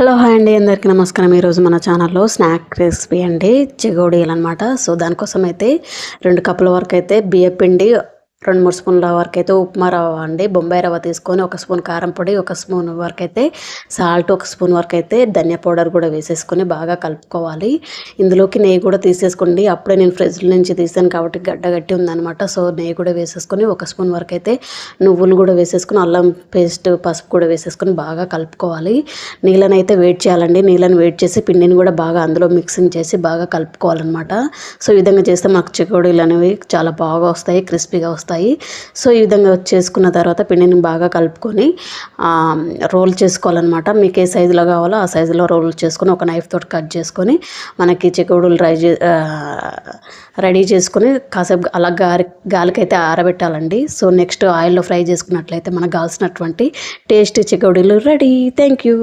Hello hi అండి అందరికీ నమస్కారం. ఈరోజు మన ఛానల్లో స్నాక్ రెసిపీ అండి చెగోడీలు అనమాట సో దానికోసం అయితే రెండు కప్పుల వరకు అయితే బియ్య పిండి రెండు మూడు స్పూన్ల వరకు అయితే ఉప్మా రవ్వ అండి. బొంబాయి రవ్వ తీసుకొని ఒక స్పూన్ కారం పొడి ఒక స్పూన్ వరకు అయితే సాల్ట్ ఒక స్పూన్ వరకు అయితే ధనియా పౌడర్ కూడా వేసేసుకొని బాగా కలుపుకోవాలి. ఇందులోకి నెయ్యి కూడా తీసేసుకోండి. అప్పుడే నేను ఫ్రిడ్జ్ నుంచి తీసాను కాబట్టి గడ్డ గట్టి ఉందనమాట సో నెయ్యి కూడా వేసేసుకొని ఒక స్పూన్ వరకు అయితే నువ్వులు కూడా వేసేసుకొని అల్లం పేస్ట్ పసుపు కూడా వేసేసుకొని బాగా కలుపుకోవాలి. నీళ్ళని అయితే వెయిట్ చేయాలండి. నీళ్ళని వెయిట్ చేసి పిండిని కూడా బాగా అందులో మిక్సింగ్ చేసి బాగా కలుపుకోవాలన్నమాట. సో ఈ విధంగా చేస్తే మాకు చెకోడీలు అనేవి చాలా బాగా వస్తాయి క్రిస్పీగా వస్తాయి. వస్తాయి. సో ఈ విధంగా చేసుకున్న తర్వాత పిండిని బాగా కలుపుకొని రోల్ చేసుకోవాలన్నమాట. మీకు ఏ సైజులో కావాలో ఆ సైజులో రోల్ చేసుకొని ఒక నైఫ్ తోటి కట్ చేసుకొని మనకి చెకోడులు రై రెడీ చేసుకొని కాసేపు అలా గాలి గాలికైతే ఆరబెట్టాలండి. సో నెక్స్ట్ ఆయిల్లో ఫ్రై చేసుకున్నట్లయితే మనకు కావాల్సినటువంటి టేస్ట్ చెకోడీలు రెడీ. Thank you